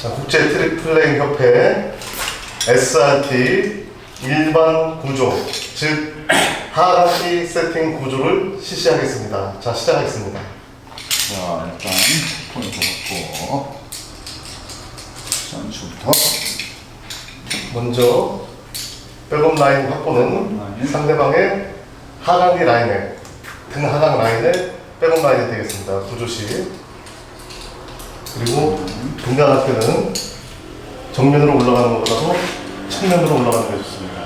자, 국제 트리플레잉 협회 SRT 일반 구조, 즉 하강기 세팅 구조를 실시하겠습니다. 자, 시작하겠습니다. 자, 일단 포인트 갖고 선수부터 먼저 백업 라인 확보는 라인. 상대방의 하강기 라인에 등 하강 라인에 백업 라인이 되겠습니다. 구조시 그리고 때는 정면으로 올라가는 것보다도 측면으로 올라가는 게 좋습니다.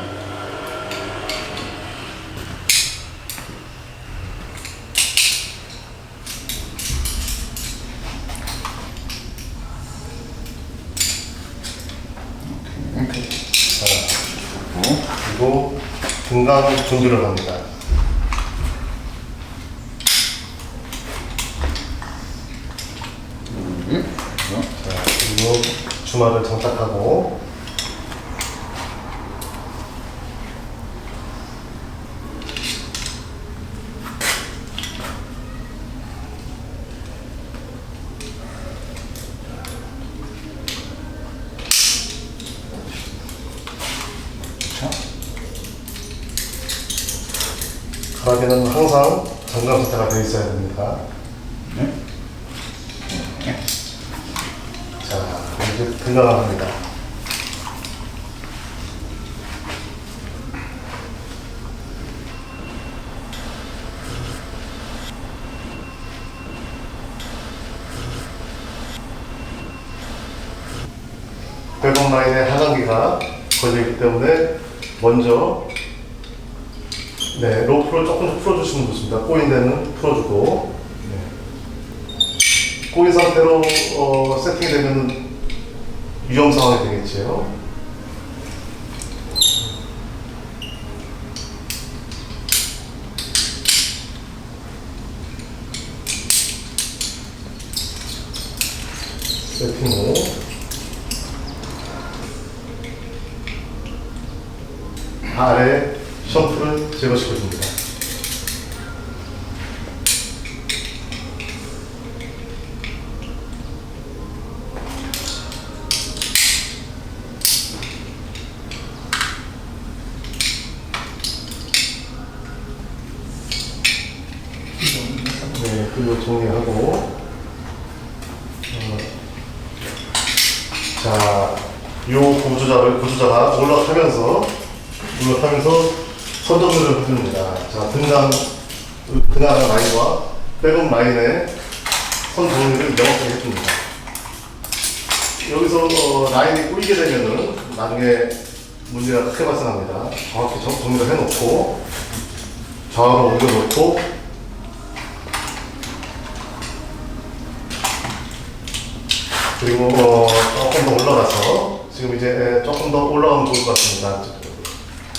자, 그리고 등강 준비를 합니다. 그리고 주말을 장착하고 자, 가락에는 항상 잠금 상태가 되어 있어야 됩니다. 네. 자, 이제 등강을 합니다. 백업 라인에 하강기가 걸려있기 때문에 먼저 네, 로프를 조금씩 풀어주시면 좋습니다. 꼬인 데는 풀어주고 네. 꼬인 상태로 어, 세팅이 되면 위험 상황이 되겠지요. 세팅 후 아래 셔프를 제거시켜줍니다. 네, 그리고 정리하고 어, 자, 요 구조자를 구조자가 올라타면서 올라타면서 선정률을 해줍니다. 자, 등강 등강 라인과 백업 라인의 선 정리를 명확하게 해줍니다. 여기서 어, 라인이 꼬이게 되면은 나중에 문제가 크게 발생합니다. 정확히 정, 정리를 해놓고 좌우로 옮겨놓고 그리고 어, 조금 더 올라가서 지금 이제 조금 더 올라가면 좋을 것 같습니다.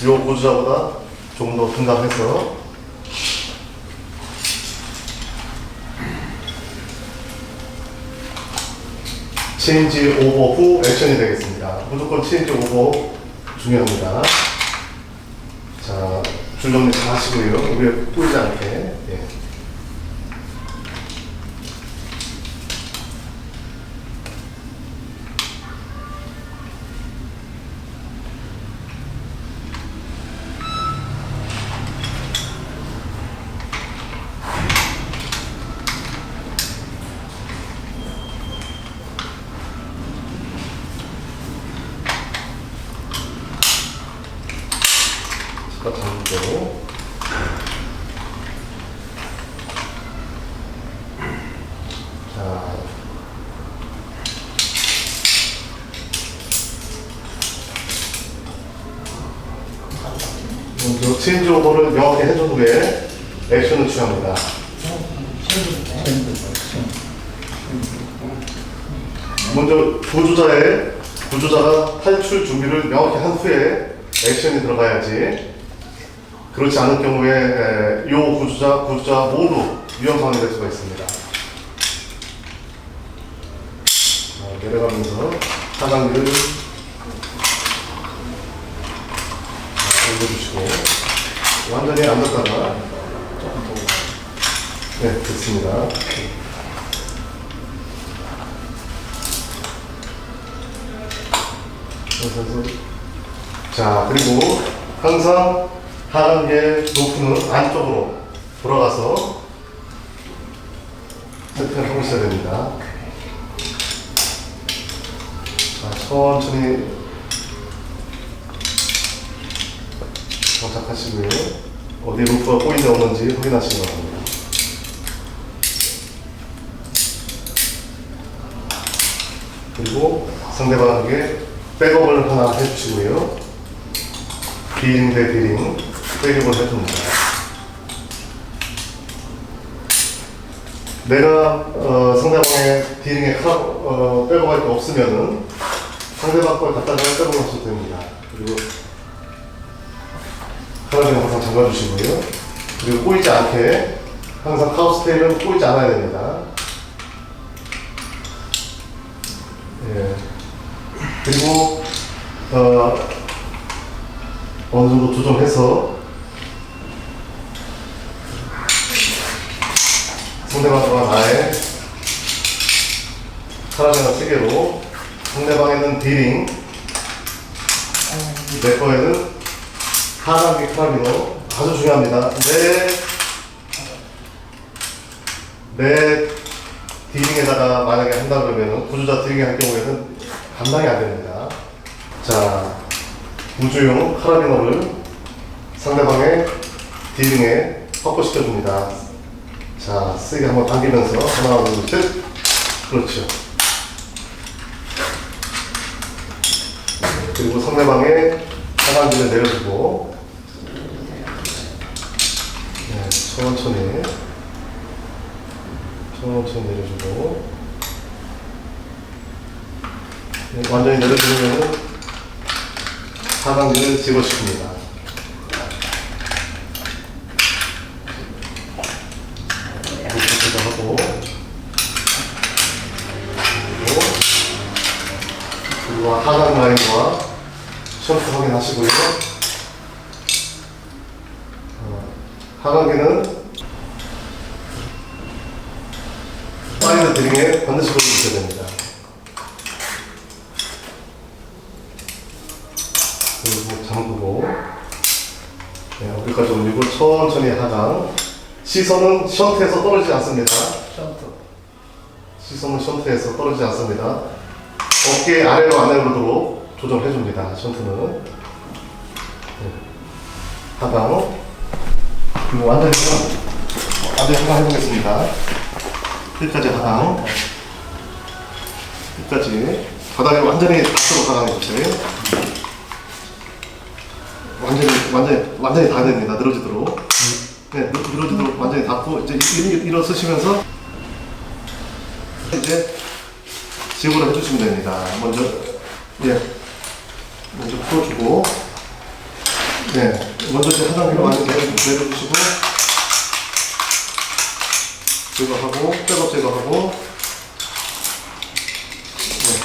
요 고주자보다 조금 더 등강해서 체인지 오버 후 액션이 되겠습니다. 무조건 체인지 오버 중요합니다. 자, 줄 정리 잘 하시고요. 위에 뿌리지 않게. 예. 똑같은 대로. 자. 체인지 오버를 명확히 해준 후에 액션을 취합니다. 먼저 구조자의 구조자가 탈출 준비를 명확히 한 후에 액션이 들어가야지 그렇지 않을 경우에 에, 요 구조자 구조자 모두 위험 상황이 될 수가 있습니다. 자, 내려가면서 하단기 를 올려주시고 완전히 앉았다가 조금 더 네, 됐습니다. 자, 그리고 항상 하단계 높이는 안쪽으로 돌아가서 세팅을 하고 있어야 됩니다. 자, 천천히 정착하시고요. 어디 루프가 꼬인데 없는지 확인하시기 바랍니다. 그리고 상대방에게 백업을 하나 해주시고요. 비링 대 비링 백업을 해줍니다. 내가 어, 상대방의 비링에 크라, 어, 백업할 게 없으면은 상대방 걸 갖다가 백업을 하셔도 됩니다. 그리고 카라빈 항상 잠가주시고요. 그리고 꼬이지 않게 항상 카우스테일은 꼬이지 않아야 됩니다. 예. 그리고 어, 어느 정도 조정해서 상대방과 나의 카라멜 세 개로 상대방에는 디링 내 거에는 하단계 카라비노 아주 중요합니다. 내, 내 디링에다가 만약에 한다 그러면 구조자 디링 할 경우에는 감당이 안 됩니다. 자, 우주용 카라비노를 상대방의 디링에 확보시켜 줍니다. 자, 세게 한번 당기면서 하나, 둘, 셋. 그렇죠. 그리고 상대방의 하단기를 내려주고 네, 천천히 천천히 내려주고 네, 완전히 내려주면 하단기를 제거시킵니다. 이렇게 하고 그리고 하단 라인과 셔츠 확인하시고요. 어, 하단기는 사이드 드링에 반드시 걸어주셔야 됩니다. 그리고 잠그고 네, 여기까지 올리고 천천히 하단 시선은 션트에서 떨어지지 않습니다. 시선은 션트에서 떨어지지 않습니다. 어깨 아래로 안 내려오도록 조정해 줍니다. 션트는 네. 하단 그리고 완전히 하단 완전히 하단 해보겠습니다. 끝까지 하단 끝까지 바닥에 완전히 닿도록 하단 해주세요. 완전히 완전히 완전히 다 됩니다. 늘어지도록. 네, 늘- 늘어지도록 완전히 닿고 이제 일- 일어서시면서 이제 지압을 해주시면 됩니다. 먼저 예, 먼저 풀어주고 네, 먼저 이제 하단기를 완전히 내려- 내려주시고 제거하고 백업 제거하고 네.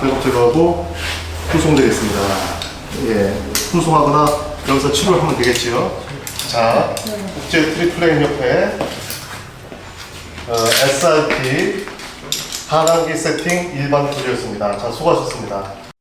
백업 제거하고 후송되겠습니다. 예, 후송하거나 여기서 치료를 하면 되겠지요. 자, 국제 트리플레인 협회 어, SRP 하단기 세팅 일반 구조였습니다. 자, 수고하셨습니다.